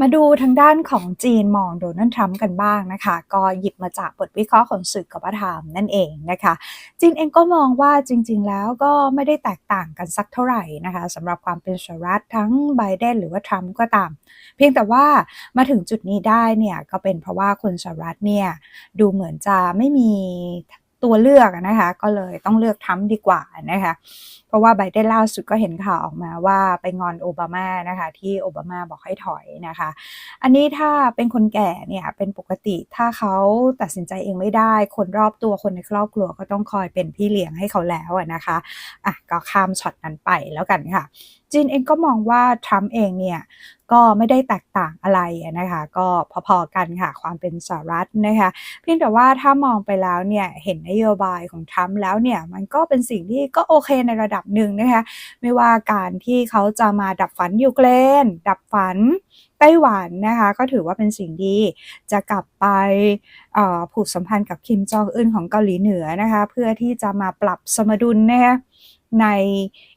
มาดูทางด้านของจีนมองโดนัลด์ทรัมป์กันบ้างนะคะ ก็หยิบมาจากบทวิเคราะห์ของสื่อกบฏามนั่นเองนะคะ จีนเองก็มองว่าจริง ๆ แล้วก็ไม่ได้แตกต่างกันสักเท่าไหร่นะคะสำหรับความเป็นสหรัฐทั้งไบเดนหรือว่าทรัมป์ก็ตาม เพียงแต่ว่ามาถึงจุดนี้ได้เนี่ยก็เป็นเพราะว่าคนสหรัฐเนี่ยดูเหมือนจะไม่มี ตัวเลือกนะคะ ก็เลยต้องเลือกทรัมป์ดีกว่านะคะ เพราะว่าไบเดนล่าสุดก็เห็นข่าวออกมาว่าไปงอนโอบามานะคะ ที่โอบามาบอกให้ถอยนะคะ อันนี้ถ้าเป็นคนแก่เนี่ยเป็นปกติถ้าเขาตัดสินใจเองไม่ได้ คนรอบตัวคนในครอบครัวก็ต้องคอยเป็นพี่เลี้ยงให้เขาแล้วนะคะอะก็ข้ามช็อตนั้นไปแล้วกันค่ะจีนเองก็มองว่าทรัมป์เองเนี่ยก็ไม่ได้แตกต่างอะไรนะคะก็พอๆกันค่ะความเป็นสหรัฐนะคะเพียงแต่ว่าถ้ามองไปแล้วเนี่ยเห็นนโยบายของทรัมป์แล้วเนี่ยมันก็เป็นสิ่งที่ก็โอเคในระดับหนึ่งนะคะไม่ว่าการที่เขาจะมาดับฝันยูเครนดับฝันไต้หวันนะคะก็ถือว่าเป็นสิ่งดีจะกลับไปผูกสัมพันธ์กับคิมจองอึนของเกาหลีเหนือนะคะเพื่อที่จะมาปรับสมดุลนะคะ ใน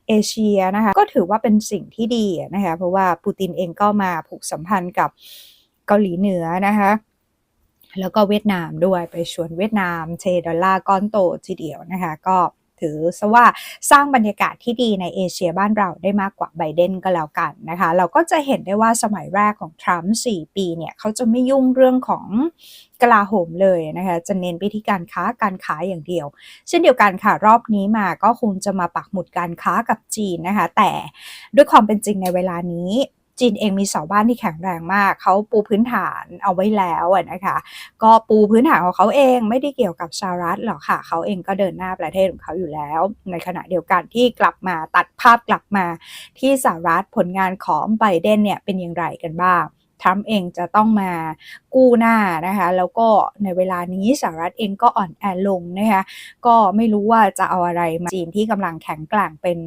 เอเชียนะคะก็ถือว่าเป็นสิ่งที่ดีนะคะเพราะว่าปูตินเองก็มาผูกสัมพันธ์กับเกาหลีเหนือนะคะแล้วก็เวียดนามด้วยไปชวนเวียดนามเชดอลลาร์ก้อนโตทีเดียวนะคะก็ ถือซะว่าสร้างบรรยากาศที่ดีในเอเชียบ้านเราได้มากกว่าไบเดนก็แล้วกันนะคะ เราก็จะเห็นได้ว่าสมัยแรกของทรัมป์4ปีเนี่ยเขาจะไม่ยุ่งเรื่องของกลาโหมเลยนะคะ จะเน้นไปที่การค้าการขายอย่างเดียว เช่นเดียวกันค่ะรอบนี้มาก็คงจะมาปักหมุดการค้ากับจีนนะคะ แต่ด้วยความเป็นจริงในเวลานี้ จีนเองมีเสาบ้านที่แข็งแรงมากเขาปูพื้นฐานเอาไว้แล้วนะคะ ก็ปูพื้นฐานของเขาเองไม่ได้เกี่ยวกับสหรัฐหรอกค่ะเขาเองก็เดินหน้าประเทศของเขาอยู่แล้ว ในขณะเดียวกันที่กลับมาตัดภาพกลับมา ที่สหรัฐผลงานของไบเดนเนี่ยเป็นอย่างไรกันบ้างทรัมป์เองจะต้องมากู้หน้านะคะ แล้วก็ในเวลานี้สหรัฐเองก็อ่อนแอลงนะคะ ก็ไม่รู้ว่าจะเอาอะไรมาจีนที่กำลังแข็งแกร่งเป็น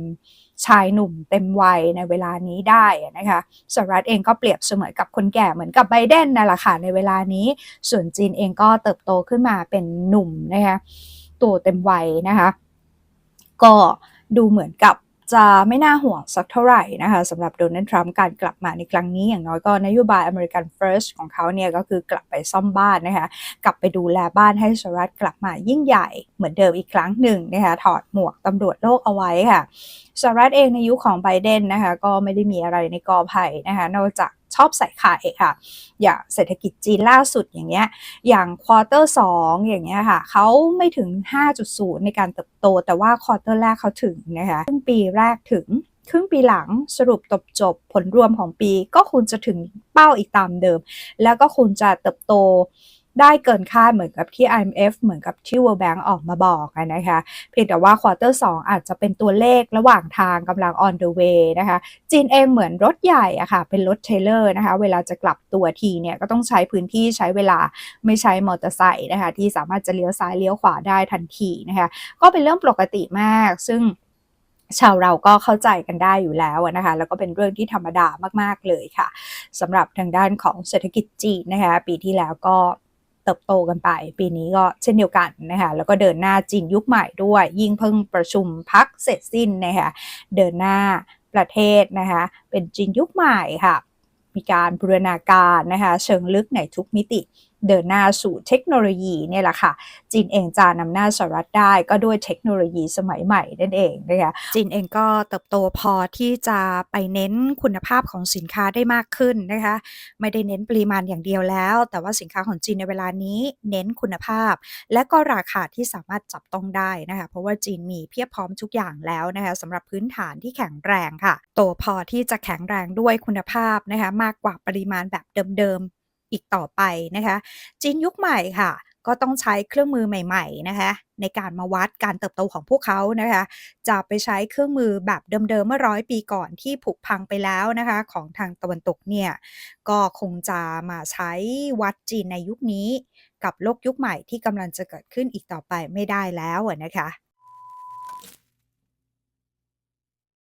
ชายหนุ่มเต็มวัยในเวลานี้ได้นะคะสหรัฐเองก็เปรียบเสมือนกับคนแก่เหมือนกับไบเดนนั่นแหละค่ะในเวลานี้ ส่วนจีนเองก็เติบโตขึ้นมาเป็นหนุ่มนะคะตัวเต็มวัยนะคะก็ดูเหมือนกับ จะไม่น่าห่วงสักเท่าไหร่นะคะสำหรับโดนัลด์ทรัมป์การกลับมาในครั้งนี้อย่างน้อยก็นโยบายอเมริกันเฟิร์สของเขาเนี่ยก็คือกลับไปซ่อมบ้านนะคะกลับไปดูแลบ้านให้สหรัฐกลับมายิ่งใหญ่เหมือนเดิมอีกครั้งหนึ่งนะคะถอดหมวกตำรวจโลกเอาไว้ค่ะสหรัฐเองในยุคขของไบเดนนะคะก็ไม่ได้มีอะไรในกอไผ่นะคะนอกจาก ชอบใส่ไข่ค่ะ อย่างเศรษฐกิจจีนล่าสุดอย่างเงี้ย อย่างควอเตอร์สองอย่างเงี้ยค่ะเขาไม่ถึง 5.0 ในการเติบโต แต่ว่าควอเตอร์แรกเขาถึงนะคะครึ่งปีแรกถึงครึ่งปีหลังสรุปตบจบผลรวมของปีก็คุณจะถึงเป้าอีกตามเดิม แล้วก็คุณจะเติบโต ได้เกินคาดเหมือนกับที่ IMF เหมือนกับที่ World Bank ออกมาบอกนะคะ เพียงแต่ว่าควอเตอร์สอาจจะเป็นตัวเลขระหว่างทางกำลัง on the way นะคะ จีนเองเหมือนรถใหญ่อะค่ะ เป็นรถเทเลอร์นะคะ เวลาจะกลับตัวทีเนี่ย ก็ต้องใช้พื้นที่ใช้เวลาไม่ใช้มอเตอร์ไซค์นะคะ ที่สามารถจะเลี้ยวซ้ายเลี้ยวขวาได้ทันทีนะคะ ก็เป็นเรื่องปกติมาก ซึ่งชาวเราก็เข้าใจกันได้อยู่แล้วนะคะ แล้วก็เป็นเรื่องที่ธรรมดามาก ๆ เลยค่ะสำหรับทางด้านของเศรษฐกิจจีนนะคะ ปีที่แล้วก็ เติบโตกันไป ปีนี้ก็เช่นเดียวกันนะคะแล้วก็เดินหน้าจีนยุคใหม่ด้วย ยิ่งเพิ่งประชุมพักเสร็จสิ้นนะคะเดินหน้าประเทศนะคะเป็นจีนยุคใหม่ค่ะมีการบูรณาการนะคะเชิงลึกในทุกมิติ เดินหน้าสู่เทคโนโลยีเนี่ยแหละค่ะ จีนเองจะนำหน้าสหรัฐได้ก็ด้วยเทคโนโลยีสมัยใหม่นั่นเองนะคะจีนเองก็เติบโตพอที่จะไปเน้นคุณภาพของสินค้าได้มากขึ้นนะคะ ไม่ได้เน้นปริมาณอย่างเดียวแล้ว แต่ว่าสินค้าของจีนในเวลานี้เน้นคุณภาพ และก็ราคาที่สามารถจับต้องได้นะคะเพราะว่าจีนมีเพียบพร้อมทุกอย่างแล้วนะคะสำหรับพื้นฐานที่แข็งแรงค่ะ โตพอที่จะแข็งแรงด้วยคุณภาพนะคะมากกว่าปริมาณแบบเดิม อีกต่อไปนะคะจีนยุคใหม่ค่ะ ก็ต้องใช้เครื่องมือใหม่ๆนะคะในการมาวัดการเติบโตของพวกเขานะคะ จะไปใช้เครื่องมือแบบเดิมๆเมื่อร้อยปีก่อนที่ผุพังไปแล้วนะคะ ของทางตะวันตกเนี่ยก็คงจะมาใช้วัดจีนในยุคนี้ กับโลกยุคใหม่ที่กำลังจะเกิดขึ้นอีกต่อไปไม่ได้แล้วนะคะ